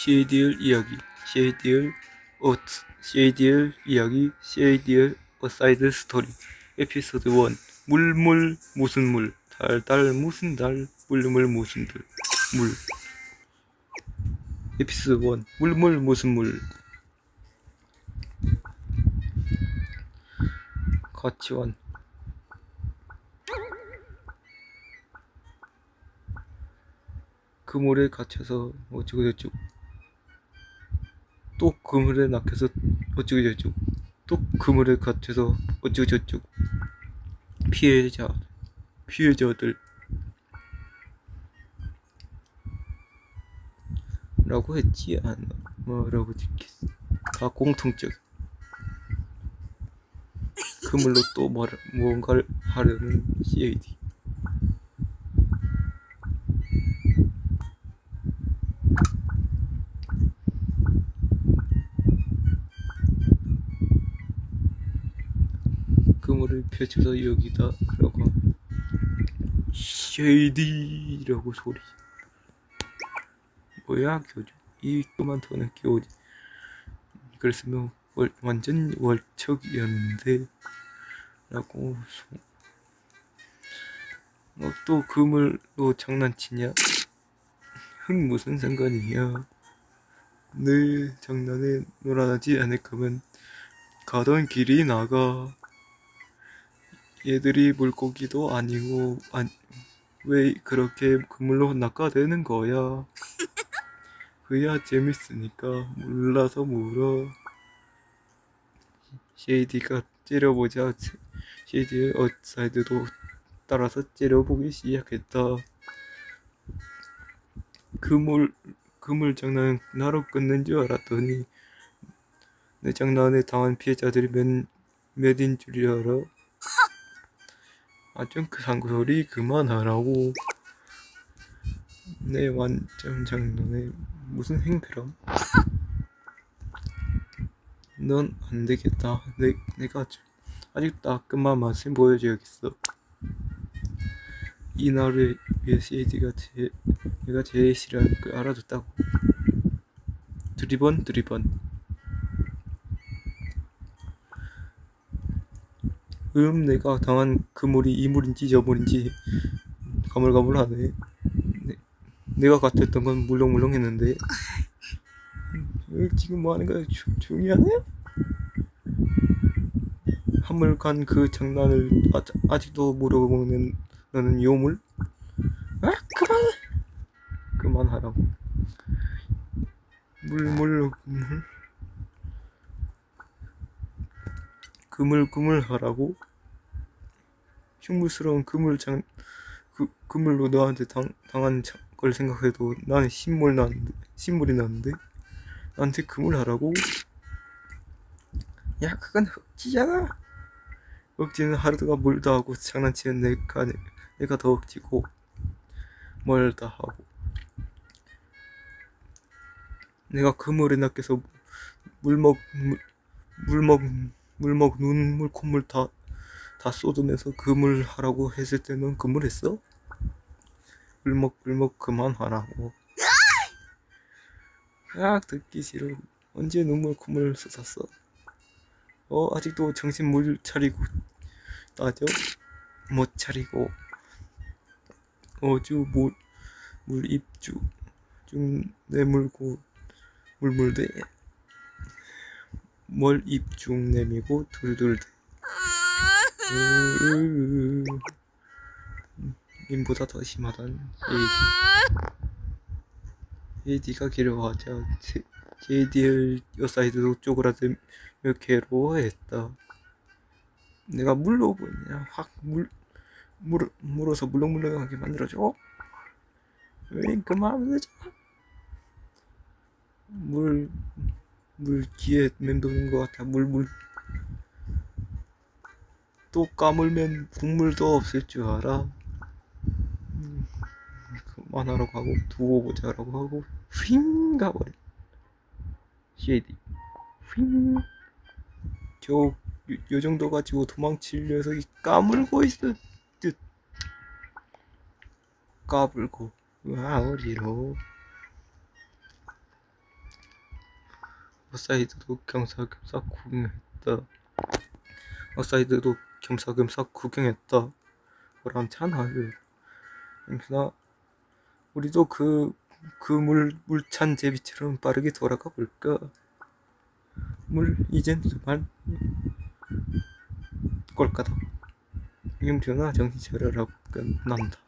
쉐이디엘 이야기 쉐이디엘 어트 쉐이디엘 이야기 쉐이디엘 어사이드 스토리. 에피소드 1 물물 무슨 물 달달 무슨 달 물물 무슨 들 물. 에피소드 1 물물 무슨 물. 가치원. 그물에 갇혀서 어쩌고 저쩌고 또 그물에 낚여서 어쩌고 저쩌고 또 그물에 갇혀서 어쩌고 저쩌고 피해자 피해자들 라고 했지 않아 뭐라고 듣겠어. 다 공통적. 그물로 또 뭘, 뭔가를 하려는 CAD 그물을 펼쳐서 여기다 라고. 쉐이디라고 소리. 뭐야 교주? 이 그만두는 교주. 그랬으면 월, 완전 월척이었는데. 라고 소... 너또 그물로 장난치냐? 흙 무슨 상관이야? 늘 장난에 놀아나지 않을 거면 가던 길이 나가 얘들이 물고기도 아니고 안, 왜 그렇게 그물로 낚아대는 거야. 그야 재밌으니까 몰라서 물어. 쉐이디가 째려보자. 쉐이디의 어사이드도 따라서 째려보기 시작했다. 그물 그물 장난 나로 끝낸 줄 알았더니 내 장난에 당한 피해자들이 몇, 몇인 줄 알아? 아좀 그 상소리 그만하라고. 내 완전 장난에 무슨 행패람? 넌 안되겠다. 내, 내가 아직 따끔한 맛을 보여줘야겠어. 이날을 위해 CAD가 제, 내가 제일 싫어하는 걸 알아줬다고. 드리번 드리번 음 내가 당한 그 물이 이 물인지 저 물인지 가물가물하네. 네, 내가 같았던 건 물렁물렁했는데. 음, 지금 뭐 하는 거야? 조, 조용히 하네? 한물간 그 장난을 아, 아직도 물어보는 너는 요물? 아 그만! 그만하라고. 물물 물 그물그물 하라고? 흉물스러운 그물 장 그 그물로 너한테 당, 당한 걸 생각해도 나는 신물 나는데 신물이 나는데? 나한테 그물 하라고? 야 그건 흑지잖아. 억지는 하루가 멀다 하고 장난치는 내가 내가 더 억지고 멀다 하고. 내가 그물에 낚여서 물먹 물, 물먹 물먹 눈물 콧물 다, 다 쏟으면서 그물 하라고 했을 때는 그물 했어? 물먹 물먹 그만하라고 아 듣기 싫어 언제 눈물 콧물 쏟았어? 어 아직도 정신 물 차리고 따져? 못 차리고. 어주 물, 물 입주 좀 내물고 물물대 뭘 입중 내미고 둘둘대. 님보다 더 심하단 에이디. 에이디가 괴로워하자 제이디를 여사이드도 쪼그라들며 괴로워했다. 내가 물로 보냐? 확 물, 물, 물어서 물렁물렁하게 만들어줘. 왜 그만 되잖아 물, 물 귀에 맴도는 것 같아. 물물. 또 까물면 국물도 없을 줄 알아. 음, 그만하라고 하고 두고 보자라고 하고 휙 가버려 쉐이디 휙 저, 요, 요 정도 가지고 도망칠 녀석이 까물고 있을 듯. 까불고 와 어리로 어사이드도 겸사겸사 구경했다. 어사이드도 겸사겸사 구경했다. 그렇잖아. 그러나 우리도 그 그 물 물찬 제비처럼 빠르게 돌아가 볼까? 물 이젠 그만 꼴까다. 임준아 정신 차려라고 끝난다.